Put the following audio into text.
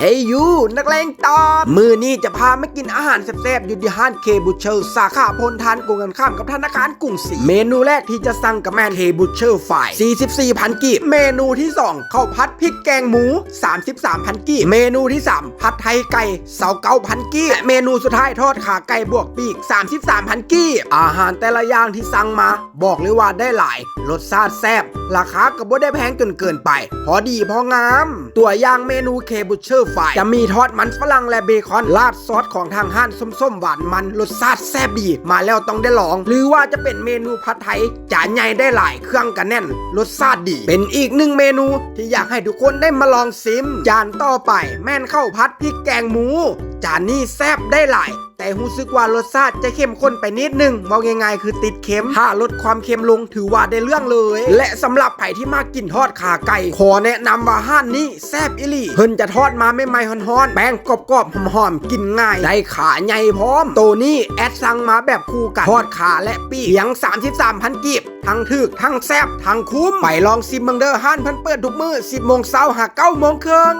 เฮ้ยยูนักเลงตอบมือนี้จะพามากินอาหารแซ่บๆอยู่ที่ห้านเคบุเชอร์สาขาพลทานกรุงกันข้ามกับธนาคารกรุงศรีเมนูแรกที่จะสั่งกับแมนเคบุเชอร์ฝ่าย44พันกีบเมนูที่ 2ข้าวผัดพริกแกงหมู 33พันกีบเมนูที่ 3 ผัดไทยไก่เสาเก้าพันกีบและเมนูสุดท้ายทอดขาไก่บวกปีก 33พันกีบอาหารแต่ละอย่างที่สั่งมา บอกเลยว่าได้หลายรสชาติแซ่บราคาก็บ่ได้แพงจนเกินไป พอดีพองาม ตัวอย่างเมนูเคบุเชอร์ฝ่ายจะมีทอดมันฝรั่งและเบคอนราดซอสของทางห้านส้มๆ หวานมันรสชาติแซ่บดี มาแล้วต้องได้ลอง หรือว่าจะเป็นเมนูผัดไทยจานใหญ่ได้หลายเครื่องกันแน่นรสชาติดี เป็นอีกหนึ่งเมนูที่อยากให้ทุกคนได้มาลองซิม จานต่อไป แม่นข้าวผัดพริกแกงหมู จานนี้แซ่บได้หลาย แต่รู้สึกว่ารสชาติจะเข้มข้นไปนิดนึงมองง่ายๆ คือติดเค็มถ้าลดความเค็มลงถือว่าได้เรื่องเลย และสำหรับไผ่ที่มากกินทอดขาไก่ขอแนะนำว่าห้านนี้แซ่บอิลี่เพิ่นจะทอดมาไม่ไม่ฮ้อนๆแป้งกรอบๆหอมๆกินง่ายได้ขาใหญ่พร้อม ตัวนี้แอดสั่งมาแบบคู่กันทอดขาและปีเพียง 33พันกีบทั้งถึกทั้งแซบทั้งคุ้มไปลองซิมเบังเดอร์ห้านพิ่นเปิดทุกมือ10โมงเช้าหา9โมงครึ่ง